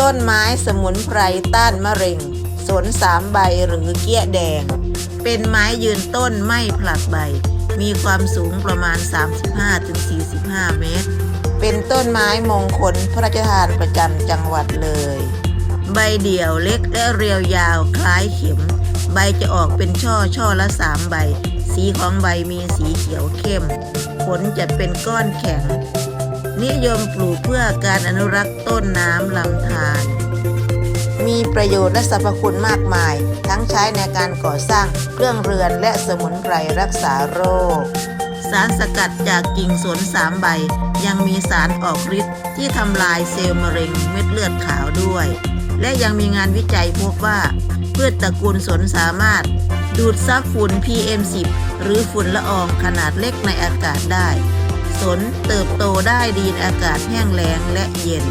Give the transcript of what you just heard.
ต้นไม้สมุนไพรต้านมะเร็ง สนสามใบหรือเกี้ยแดง เป็นไม้ยืนต้นไม่ผลัดใบ มีความสูงประมาณ 35-45 เมตร เป็นต้นไม้มงคลพระราชทานประจำจังหวัดเลย ใบเดี่ยวเล็กและเรียวยาวคล้ายเข็ม ใบจะออกเป็นช่อช่อละสามใบ สีของใบมีสีเขียวเข้ม ผลจะเป็นก้อนแข็ง นิยมปลูกเพื่อการอนุรักษ์ต้นน้ำลำธารมีประโยชน์และสรรพคุณมากมาย ทั้งใช้ในการก่อสร้างเครื่องเรือนและสมุนไพรรักษาโรค สารสกัดจากกิ่งสนสามใบ ยังมีสารออกฤทธิ์ที่ทำลายเซลล์มะเร็งเม็ดเลือดขาวด้วย และยังมีงานวิจัยพบว่าพืชตระกูลสนสามารถ ดูดซับฝุ่น PM10 หรือฝุ่นละอองขนาดเล็กในอากาศได้ สนเติบโตได้ดีนอากาศแห้งแล้งและเย็น